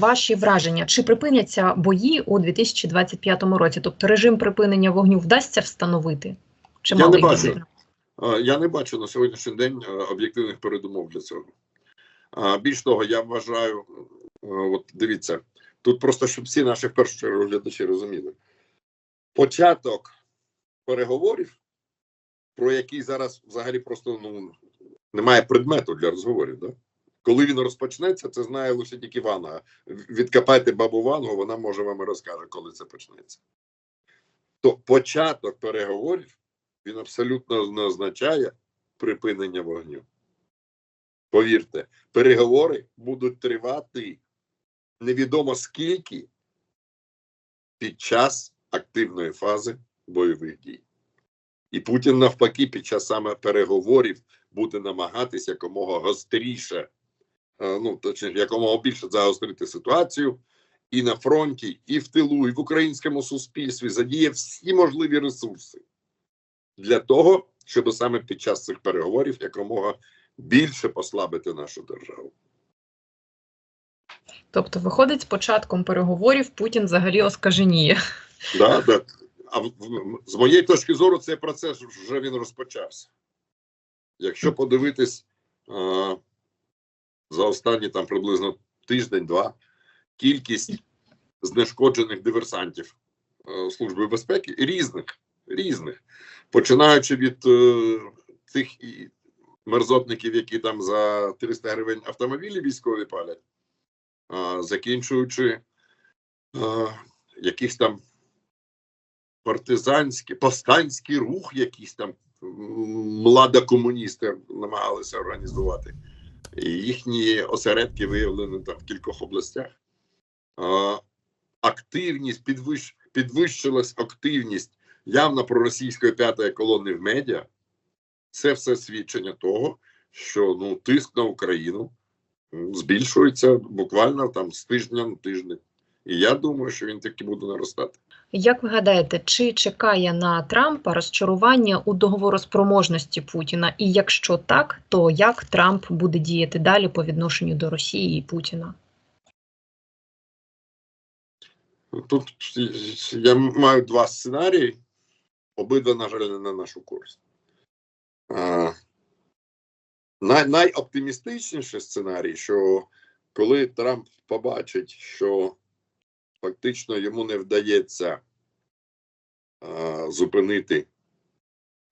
ваші враження, чи припиняться бої у 2025 році? Тобто режим припинення вогню вдасться встановити? Чи Я не бачу. Я не бачу на сьогоднішній день е, об'єктивних передумов для цього. Більш того, я вважаю, е, от дивіться, тут просто щоб всі наші в першу чергу глядачі розуміли. Початок переговорів, про який зараз взагалі просто ну, немає предмету для розговорів. Да? Коли він розпочнеться, це знає лише тільки Ванга. Відкопайте бабу Вангу, вона може вам і розкаже, коли це почнеться. То початок переговорів він абсолютно не означає припинення вогню. Повірте, переговори будуть тривати невідомо скільки під час активної фази бойових дій. І Путін, навпаки, під час саме переговорів буде намагатися якомога гостріше, ну точніше, якомога більше загострити ситуацію і на фронті, і в тилу, і в українському суспільстві задіє всі можливі ресурси для того, щоб саме під час цих переговорів якомога більше послабити нашу державу. Тобто, виходить, з початком переговорів Путін взагалі оскаженіє. Да, да. А з моєї точки зору, цей процес вже він розпочався. Якщо подивитись а, за останні там приблизно тиждень-два, кількість знешкоджених диверсантів е, Служби безпеки різних, різних, починаючи від е, тих і мерзотників, які там за 300 гривень автомобілі військові палять, а, закінчуючи а, якихось там партизанський, повстанський рух, якийсь там млада комуністи намагалися організувати. Їхні осередки виявлені там в кількох областях. Активність підвищ, підвищилась активність явно проросійської п'ятої колони в медіа. Це все свідчення того, що ну, тиск на Україну збільшується буквально там з тижня на тиждень. І я думаю, що він таки буде наростати. Як ви гадаєте, чи чекає на Трампа розчарування у договороспроможності Путіна? І якщо так, то як Трамп буде діяти далі по відношенню до Росії і Путіна? Тут я маю два сценарії, обидва, на жаль, не на нашу користь. А, най, найоптимістичніший сценарій, що коли Трамп побачить, що фактично йому не вдається а, зупинити,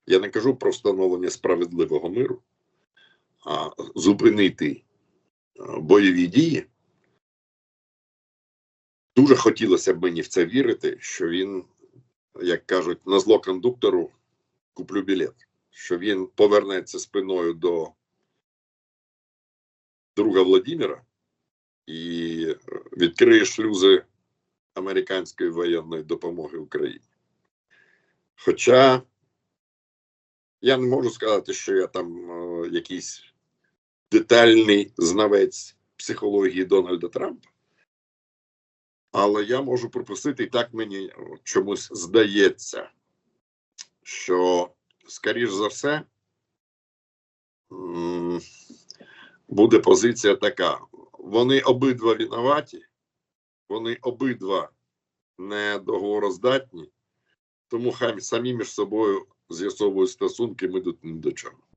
я не кажу про встановлення справедливого миру, а зупинити бойові дії. Дуже хотілося б мені в це вірити, що він, як кажуть, на зло кондуктору куплю білет, що він повернеться спиною до друга Владимира і відкриє шлюзи американської воєнної допомоги Україні. Хоча я не можу сказати, що я там е, якийсь детальний знавець психології Дональда Трампа. Але я можу припустити, і так мені чомусь здається, що, скоріш за все, буде позиція така: вони обидва винуваті, вони обидва не договороздатні, тому хай самі між собою з'ясовують стосунки, ми тут ні до чого.